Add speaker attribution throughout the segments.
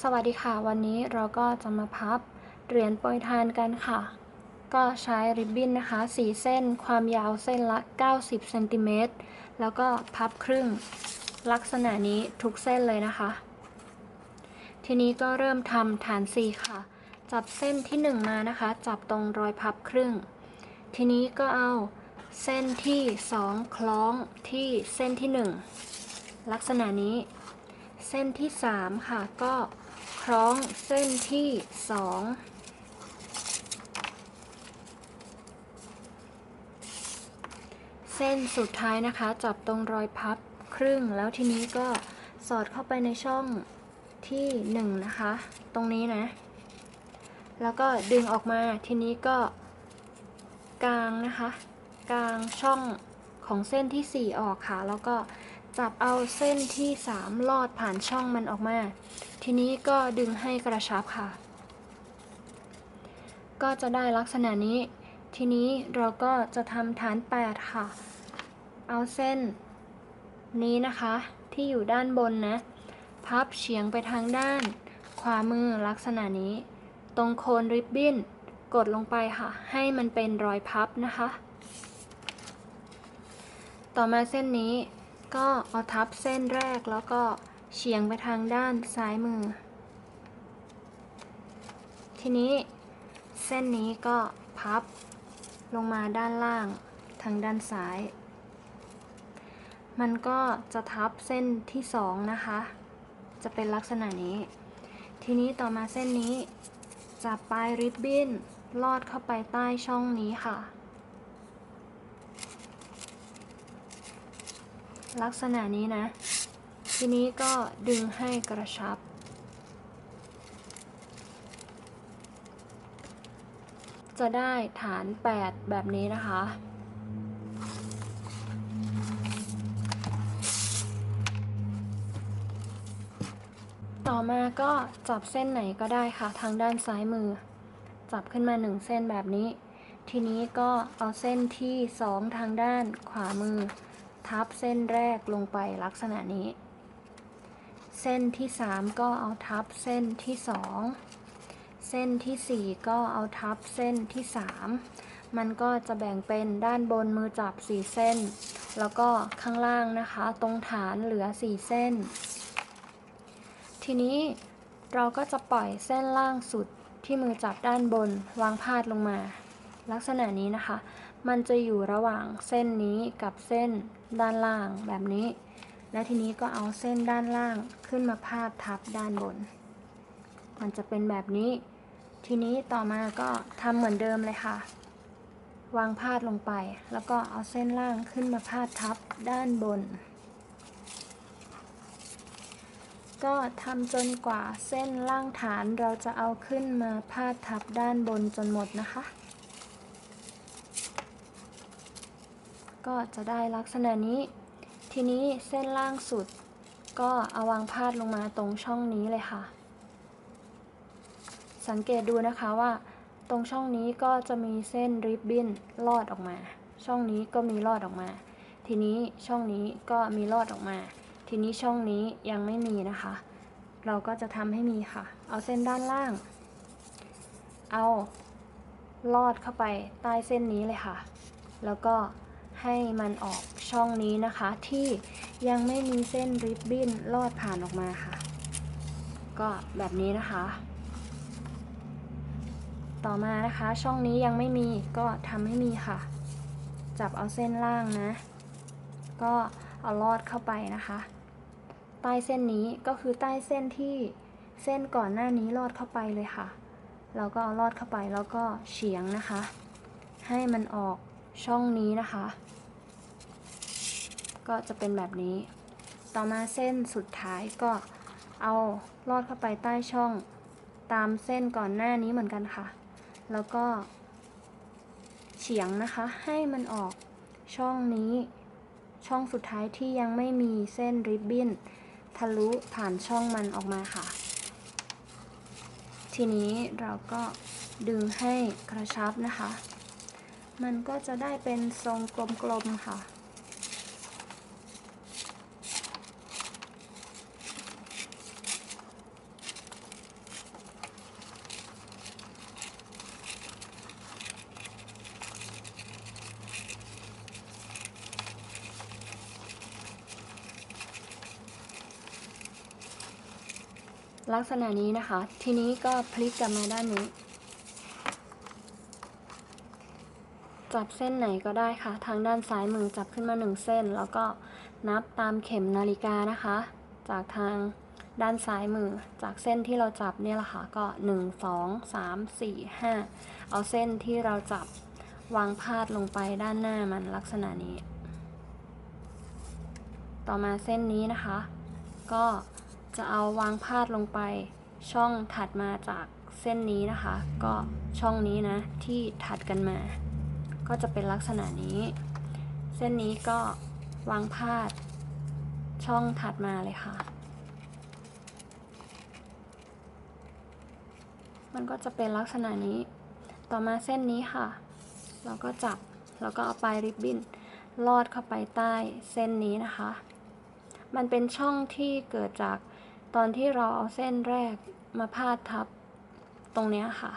Speaker 1: สวัสดีค่ะ วันนี้เราก็จะมาพับเหรียญโปรยทานกันค่ะ ก็ใช้ริบบิ้นนะคะ 4 เส้นความยาวเส้นละ 90เซนติเมตรแล้วก็พับครึ่งลักษณะนี้ทุกเส้นเลยนะคะ ทีนี้ก็เริ่มทำฐาน 4 ค่ะ จับเส้นที่ 1 มานะคะ จับตรงรอยพับครึ่ง ทีนี้ก็เอาเส้นที่ 2 คล้องที่เส้นที่ 1 ลักษณะนี้ เส้นที่ 3 ค่ะ ก็คล้องเส้นที่ 2เส้นสุดท้ายนะคะจับตรงรอยพับครึ่งแล้วทีนี้ก็สอดเข้าไปในช่องที่1นะคะ ตรงนี้นะ แล้วก็ดึงออกมาทีนี้ก็กางนะคะกางช่องของเส้นที่ 4 ออกค่ะ แล้วก็ จับเอาเส้นที่3ลอดผ่านช่องมันออกมา ทีนี้ก็ดึงให้กระชับค่ะ ก็จะได้ลักษณะนี้ ทีนี้เราก็จะทำฐาน 8 ค่ะ เอาเส้นนี้นะคะ ที่อยู่ด้านบนนะ พับเฉียงไปทางด้าน ขวามือลักษณะนี้ ตรงโคนริบบิ้น กดลงไปค่ะ ให้มันเป็นรอยพับนะคะ ต่อมาเส้นนี้ ก็เอาทับเส้นแรกแล้วก็เฉียงไปทางด้านซ้ายมือ ทีนี้เส้นนี้ก็พับลงมาด้านล่างทางด้านซ้าย มันก็จะทับเส้นที่สองนะคะ จะเป็นลักษณะนี้ ทีนี้ต่อมาเส้นนี้จับปลายริบบิ้นลอดเข้าไปใต้ช่องนี้ค่ะ ลักษณะนี้นะ ทีนี้ก็ดึงให้กระชับ จะได้ฐาน 8 แบบนี้นะคะต่อมาก็จับเส้นไหนก็ได้ค่ะ ทางด้านซ้ายมือ จับขึ้นมา 1 เส้นแบบนี้ ทีนี้ก็เอาเส้นที่ 2 ทางด้านขวามือ ทับเส้นแรกลงไปลักษณะนี้ เส้นที่ 3 ก็เอาทับเส้นที่ 2 เส้นที่ 4 ก็เอาทับเส้นที่ 3 มันก็จะแบ่งเป็นด้านบนมือจับ 4 เส้น แล้วก็ข้างล่างนะคะ ตรงฐานเหลือ 4 เส้น ทีนี้เราก็จะปล่อยเส้นล่างสุดที่มือจับด้านบนวางพาดลงมา ลักษณะนี้นะคะ มันจะอยู่ระหว่างเส้นนี้กับเส้นด้านล่างแบบนี้ และทีนี้ก็เอาเส้นด้านล่างขึ้นมาพาดทับด้านบน มันจะเป็นแบบนี้ ทีนี้ต่อมาก็ทำเหมือนเดิมเลยค่ะ วางพาดลงไป แล้วก็เอาเส้นล่างขึ้นมาพาดทับด้านบน ก็ทำจนกว่าเส้นล่างฐานเราจะเอาขึ้นมาพาดทับด้านบนจนหมดนะคะ ก็จะได้ลักษณะนี้ ทีนี้เส้นล่างสุด ก็เอาวางพาดลงมาตรงช่องนี้เลยค่ะ สังเกตดูนะคะว่า ตรงช่องนี้ก็จะมีเส้นริบบิ้นลอดออกมา ช่องนี้ก็มีลอดออกมา ทีนี้ช่องนี้ก็มีลอดออกมา ทีนี้ช่องนี้ยังไม่มีนะคะ เราก็จะทำให้มีค่ะ เอาเส้นด้านล่าง เอาลอดเข้าไปใต้เส้นนี้เลยค่ะ แล้วก็ ให้มันออกช่องนี้นะคะ ที่ยังไม่มีเส้นริบบิ้นลอดผ่านออกมาค่ะ ก็แบบนี้นะคะ ต่อมานะคะช่องนี้ยังไม่มีก็ทำให้มีค่ะ จับเอาเส้นล่างนะ ก็เอาลอดเข้าไปนะคะ ใต้เส้นนี้ก็คือใต้เส้นที่เส้นก่อนหน้านี้ลอดเข้าไปเลยค่ะ เราก็เอาลอดเข้าไปแล้วก็เฉียงนะคะ ให้มันออกช่องนี้นะคะ ก็จะเป็นแบบนี้ ต่อมาเส้นสุดท้ายก็เอาลอดเข้าไปใต้ช่องตามเส้นก่อนหน้านี้เหมือนกันค่ะ แล้วก็ เฉียงนะคะ ให้มันออกช่องนี้ ช่องสุดท้ายที่ยังไม่มีเส้นริบบิ้นทะลุผ่านช่องมันออกมาค่ะ ทีนี้เราก็ดึงให้กระชับนะคะ มันก็จะได้เป็นทรงกลมๆค่ะ ลักษณะนี้นะคะ ทีนี้ก็พลิกกลับมาด้านนี้ จับเส้นไหนก็ได้ค่ะ ทางด้านซ้ายมือจับขึ้นมาหนึ่งเส้น แล้วก็นับตามเข็มนาฬิกานะคะ จากทางด้านซ้ายมือ จากเส้นที่เราจับเนี่ยแหละค่ะ ก็ 1 2 3 4 5 เอาเส้นที่เราจับวางพาดลงไปด้านหน้ามันลักษณะนี้ ต่อมาเส้นนี้นะคะ ก็ จะเอาวางพาดลงไปช่องถัดมาจากเส้นนี้นะคะ ก็ช่องนี้นะที่ถัดกันมา ก็จะเป็นลักษณะนี้ เส้นนี้ก็วางพาดช่องถัดมาเลยค่ะ มันก็จะเป็นลักษณะนี้ ต่อมาเส้นนี้ค่ะ เราก็จับแล้วก็เอาปลายริบบิ้นลอดเข้าไปใต้เส้นนี้นะคะ มันเป็นช่องที่เกิดจาก ตอนที่เราเอาเส้นแรกมาพาดทับตรงเนี้ยค่ะ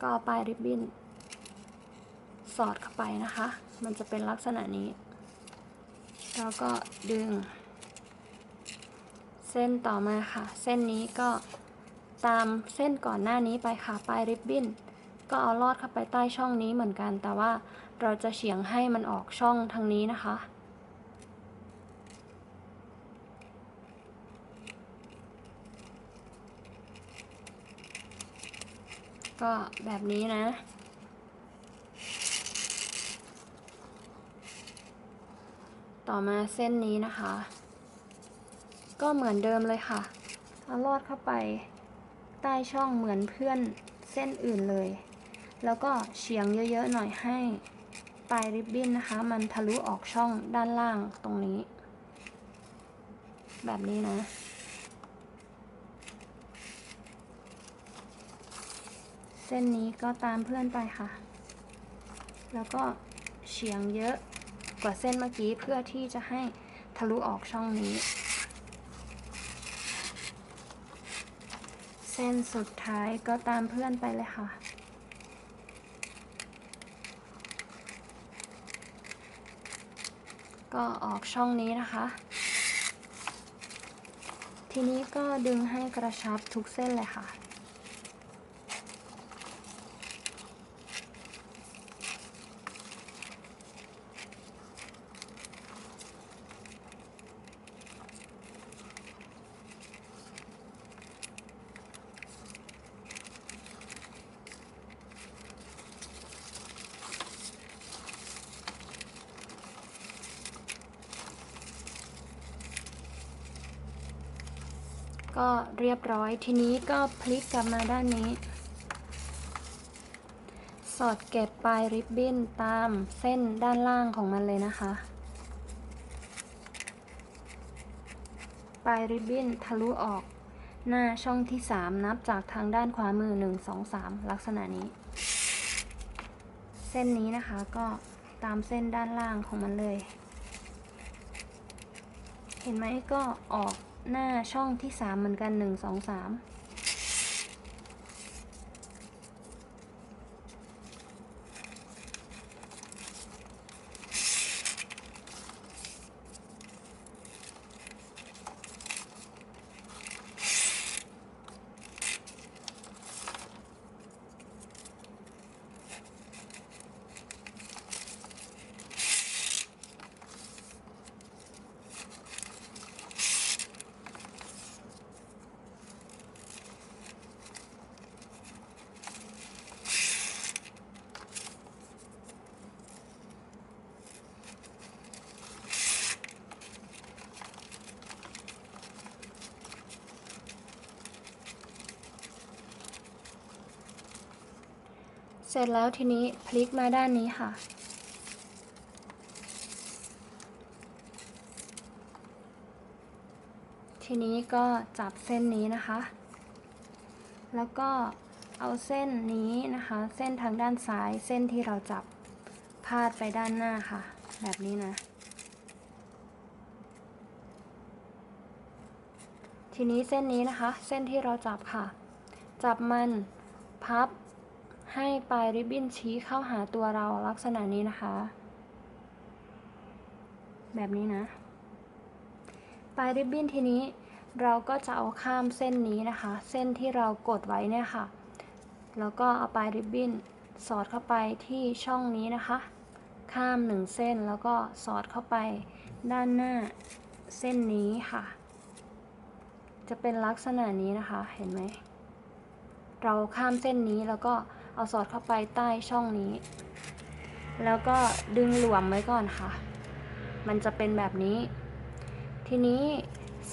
Speaker 1: ก็เอาปลายริบบิ้นสอดเข้าไปนะคะ มันจะเป็นลักษณะนี้ แล้วก็ดึง เส้นต่อมาค่ะ เส้นนี้ก็ตามเส้นก่อนหน้านี้ไปค่ะ ปลายริบบิ้น ก็เอาลอดเข้าไปใต้ช่องนี้เหมือนกัน แต่ว่าเราจะเฉียงให้มันออกช่องทางนี้นะคะ ก็แบบนี้นะ ต่อมาเส้นนี้นะคะ ก็เหมือนเดิมเลยค่ะเอาลอดเข้าไปใต้ช่องเหมือนเพื่อนเส้นอื่นเลย แล้วก็เฉียงเยอะๆหน่อยให้ปลายริบบิ้นนะคะ มันทะลุออกช่องด้านล่างตรงนี้ แบบนี้นะ เส้นนี้ก็ตามเพื่อนไปค่ะ แล้วก็เฉียงเยอะกว่าเส้นเมื่อกี้เพื่อที่จะให้ทะลุออกช่องนี้ เส้นสุดท้ายก็ตามเพื่อนไปเลยค่ะก็ออกช่องนี้นะคะ ทีนี้ก็ดึงให้กระชับทุกเส้นเลยค่ะ ก็เรียบร้อยทีนี้ก็พลิกกลับมาด้านนี้ สอดเก็บปลายริบบิ้นตามเส้นด้านล่างของมันเลยนะคะ ปลายริบบิ้นทะลุออกหน้าช่องที่ 3 นับจากทางด้านขวามือ 1 2 3 ลักษณะนี้ เส้นนี้นะคะก็ตามเส้นด้านล่างของมันเลย เห็นไหมก็ออก หน้าช่องที่ 3 เหมือนกัน 1 2 3 เสร็จแล้วทีนี้พลิกมาด้านนี้ค่ะ ทีนี้ก็จับเส้นนี้นะคะ แล้วก็เอาเส้นนี้นะคะ เส้นทางด้านซ้ายเส้นที่เราจับพาดไปด้านหน้าค่ะ แบบนี้นะ ทีนี้เส้นนี้นะคะ เส้นที่เราจับค่ะ จับมันพับ ให้ปลายริบบิ้นชี้เข้าหาตัวเราลักษณะนี้นะคะ แบบนี้นะ ปลายริบบิ้นทีนี้เราก็จะเอาข้ามเส้นนี้นะคะ เส้นที่เรากดไว้เนี่ยค่ะ แล้วก็เอาปลายริบบิ้นสอดเข้าไปที่ช่องนี้นะคะ ข้ามหนึ่งเส้นแล้วก็สอดเข้าไปด้านหน้าเส้นนี้ค่ะ จะเป็นลักษณะนี้นะคะ เห็นไหม เราข้ามเส้นนี้แล้วก็ เอาสอดเข้าไปใต้ช่องนี้ แล้วก็ดึงหลวมไว้ก่อนค่ะ มันจะเป็นแบบนี้ ทีนี้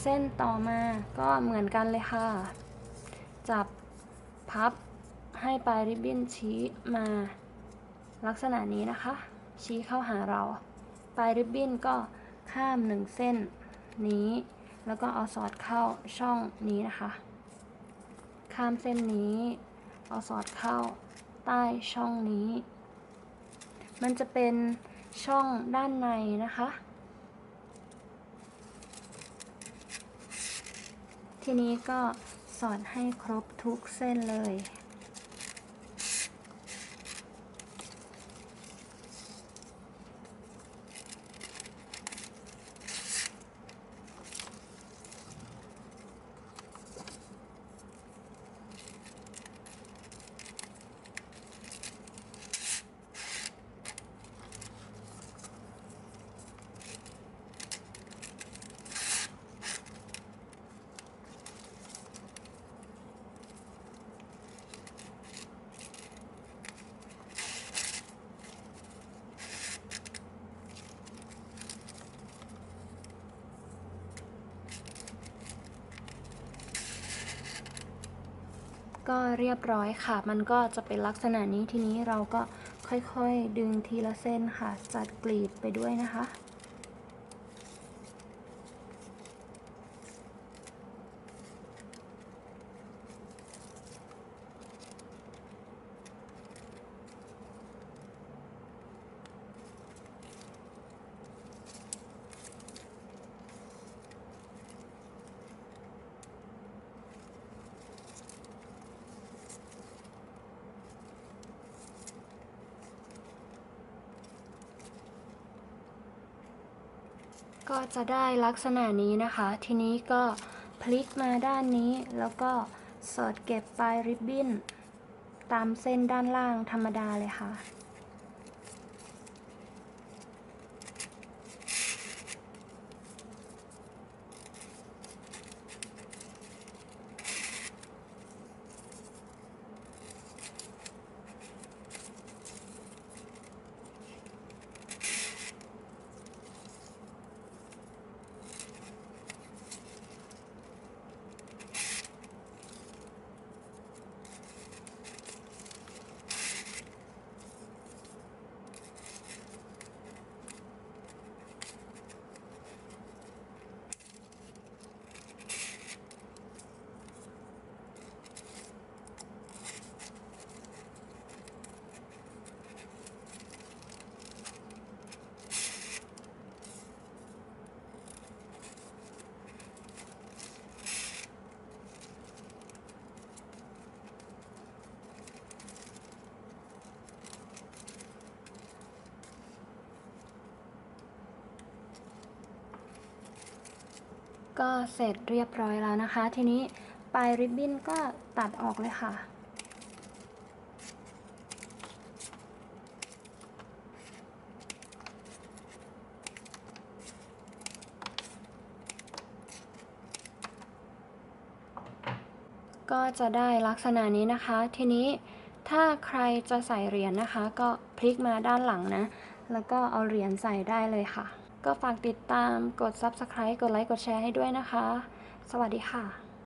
Speaker 1: เส้นต่อมาก็เหมือนกันเลยค่ะ จับพับให้ปลายริบบิ้นชี้มาลักษณะนี้นะคะ ชี้เข้าหาเรา ปลายริบบิ้นก็ข้ามหนึ่งเส้นนี้ แล้วก็เอาสอดเข้าช่องนี้นะคะ ข้ามเส้นนี้ เอาสอดเข้าใต้ช่องนี้ มันจะเป็นช่องด้านในนะคะ ทีนี้ก็สอดให้ครบทุกเส้นเลย ก็เรียบร้อยค่ะ มันก็จะเป็นลักษณะนี้ทีนี้เราก็ค่อยๆดึงทีละเส้นค่ะ จัดกลีบไปด้วยนะคะ ก็จะได้ลักษณะนี้นะคะ ทีนี้ก็พลิกมาด้านนี้ แล้วก็สอดเก็บปลายริบบิ้น ตามเส้นด้านล่างธรรมดาเลยค่ะ ก็เสร็จเรียบร้อยแล้วนะคะ ทีนี้ปลายริบบิ้นก็ตัดออกเลยค่ะ ก็จะได้ลักษณะนี้นะคะ ทีนี้ถ้าใครจะใส่เหรียญนะคะ ก็พลิกมาด้านหลังนะ แล้วก็เอาเหรียญใส่ได้เลยค่ะ ก็ฝากติดตามกด Subscribe กดไลค์กดแชร์ให้ด้วยนะคะ สวัสดีค่ะ